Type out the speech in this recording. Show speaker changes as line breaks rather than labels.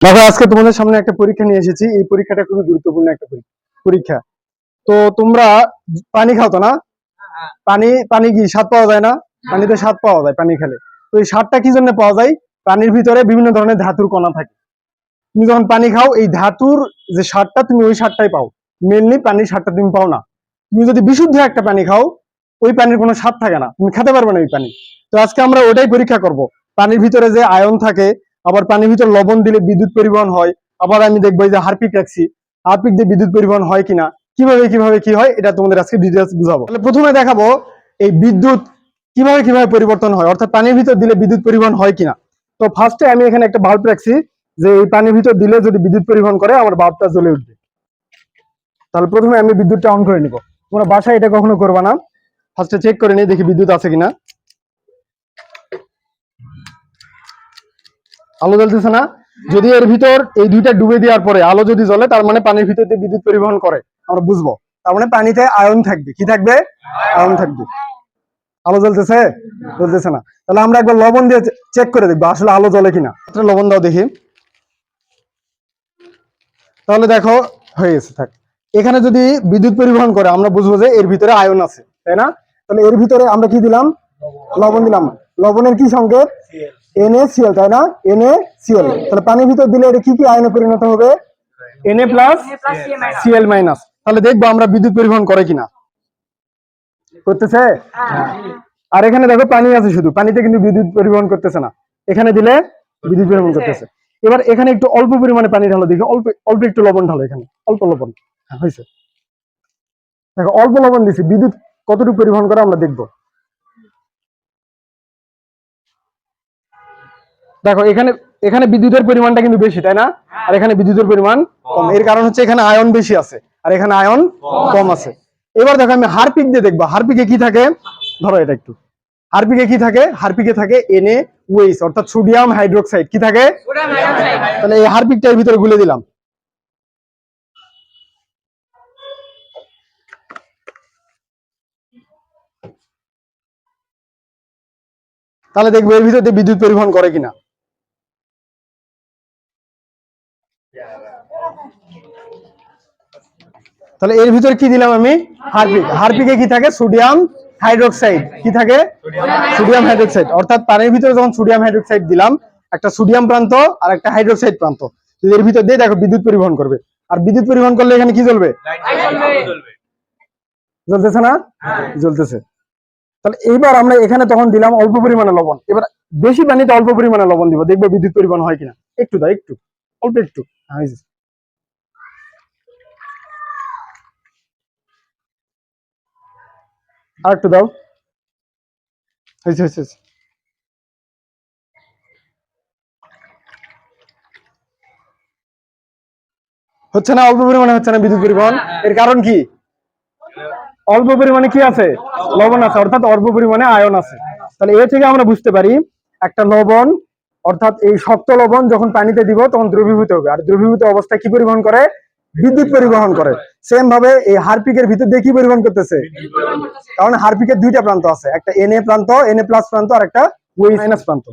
দেখো, আজকে তোমাদের সামনে একটা পরীক্ষা নিয়ে এসেছি। এই পরীক্ষাটা খুবই গুরুত্বপূর্ণ একটা পরীক্ষা তো তোমরা পানি খাও তো না? পানি পানি কি, স্বাদ পাওয়া যায় না? পানিতে স্বাদ পাওয়া যায় পানি খেলে। তো এই স্বাদটা কি জন্য পাওয়া যায়? পানির ভিতরে বিভিন্ন ধরনের ধাতুর কণা থাকে। তুমি যখন পানি খাও, এই ধাতুর যে স্বাদটা, তুমি ওই স্বাদটাই পাও। মেনলি পানির স্বাদটা তুমি পাও না। তুমি যদি বিশুদ্ধ একটা পানি খাও, ওই পানির কোনো স্বাদ থাকে না। তুমি খেতে পারবে না ওই পানি। তো আজকে আমরা ওটাই পরীক্ষা করব। পানির ভিতরে যে আয়ন থাকে আবার পানির ভিতরে লবণ দিলে বিদ্যুৎ পরিবহন হয়। আবার আমি দেখব যে হারপিক রাখছি হারপিক দিয়ে বিদ্যুৎ পরিবহন হয় কিনা? কীভাবে কীভাবে কি হয়? এটা তোমাদের আজকে ডিটেলস বুঝাবো। তাহলে প্রথমে দেখাবো এই বিদ্যুৎ কীভাবে কীভাবে পরিবর্তন হয়। অর্থাৎ পানির ভিতর দিলে বিদ্যুৎ পরিবহন হয় কিনা? তো ফার্স্টে আমি এখানে একটা বাল্ব রাখছি, যে এই পানির ভিতর দিলে যদি বিদ্যুৎ পরিবহন করে, আমার বাল্বটা জ্বলে উঠবে। তাহলে প্রথমে আমি বিদ্যুৎটা অন করে নিব। তোমরা বাসায় এটা কখনো করবা না। ফার্স্টে চেক করে নিই, দেখি বিদ্যুৎ আছে কিনা। আলো জ্বলতেছে না। যদি এর ভিতর এই দুইটা ডুবে দেওয়ার পরে আলো যদি জ্বলে, তার মানে পানির ভিতর দিয়ে বিদ্যুৎ পরিবহন করে। আমরা বুঝব। তার মানে পানিতে আয়ন থাকবে। কি থাকবে? আয়ন থাকবে। আলো জ্বলতেছে? জ্বলতেছে না। তাহলে আমরা একবার লবণ দিয়ে চেক করে দেখব আসলে আলো জ্বলে কিনা। লবণ দাও দেখি। তাহলে দেখো, হয়ে গেছে, থাক। এখানে যদি বিদ্যুৎ পরিবহন করে, আমরা বুঝব যে এর ভিতরে আয়ন আছে, তাই না? তাহলে এর ভিতরে আমরা কি দিলাম? লবণ দিলাম। লবণের কি সংকেত? NaCl তাই না? NaCl তাহলে পানির ভিতর দিলে এটা কি কি আয়নে পরিণত হবে? Na প্লাস Cl মাইনাস তাহলে দেখব আমরা বিদ্যুৎ পরিবহন করে কিনা। করতেছে? আর এখানে দেখো পানি আছে শুধু। পানিতে কিন্তু বিদ্যুৎ পরিবহন করতেছে না। এখানে দিলে বিদ্যুৎ পরিবহন করতেছে। এবার এখানে একটু অল্প পরিমাণে পানি ঢালো দেখি। অল্প অল্প একটু লবণ ঢালো এখানে। অল্প লবণ। হ্যাঁ হয়েছে। দেখো অল্প লবণ দিছি। বিদ্যুৎ কতটুকু পরিবহন করে আমরা দেখব। দেখো, এখানে এখানে বিদ্যুতের পরিমাণটা কিন্তু বেশি, তাই না? আর এখানে বিদ্যুতের পরিমাণ কম। এর কারণ হচ্ছে এখানে আয়ন বেশি আছে, আর এখানে আয়ন কম আছে। এবার দেখো, আমি হারপিক দিয়ে দেখব। হারপিকে কি থাকে? ধরো এটা একটু। হারপিকে কি থাকে? হারপিকে থাকে এনএ ওয়েস অর্থাৎ সোডিয়াম হাইড্রোক্সাইড। কি থাকে? তাহলে এই হারপিকটা এর ভিতরে গুলে দিলাম। তাহলে দেখব এর ভিতরে বিদ্যুৎ পরিবহন করে কিনা। তাহলে এর ভিতরে কি দিলাম আমি? হারপিক। হারপিকে কি থাকে? Sodium hydroxide. কি থাকে? Sodium hydroxide. অর্থাৎ পানির ভিতরে যখন সোডিয়াম হাইড্রোক্সাইড দিলাম একটা সোডিয়াম প্রান্ত আর একটা হাইড্রোক্সাইড প্রান্ত। যদি এর ভিতর দিয়ে দেখো বিদ্যুৎ পরিবহন করবে। আর বিদ্যুৎ পরিবহন করলে এখানে কি জ্বলবে? জ্বলতেছে না? জ্বলতেছে। তাহলে এইবার আমরা এখানে তখন দিলাম অল্প পরিমাণে লবণ। এবার বেশি পানিতে অল্প পরিমাণে লবণ দিব। দেখবে বিদ্যুৎ পরিবহন হয় কিনা। একটু দা একটু। অল্প একটু। হ্যাঁ, আর একটু দাও। হয়েছে হয়েছে। হচ্ছে না অল্প পরিমাণে হচ্ছে না বিদ্যুৎ পরিবহন? এর কারণ কি? অল্প পরিমাণে কি আছে? লবণ আছে, অর্থাৎ অল্প পরিমাণে আয়ন আছে। তাহলে এ থেকে আমরা বুঝতে পারি, একটা লবণ, অর্থাৎ এই শক্ত লবণ যখন পানিতে দিব, তখন দ্রবীভূত হবে। আর দ্রবীভূত অবস্থায় কি পরিবহন করে? বিদ্যুৎ পরিবহন করে। সেম ভাবে এই হারপিকের ভিতর দিয়ে কি পরিবহন করতেছে? কারণ হারপিকের দুইটা প্রান্ত আছে একটা এন এ প্রান্ত এনএ প্লাস প্রান্ত আর একটা ওই মাইনাস প্রান্ত।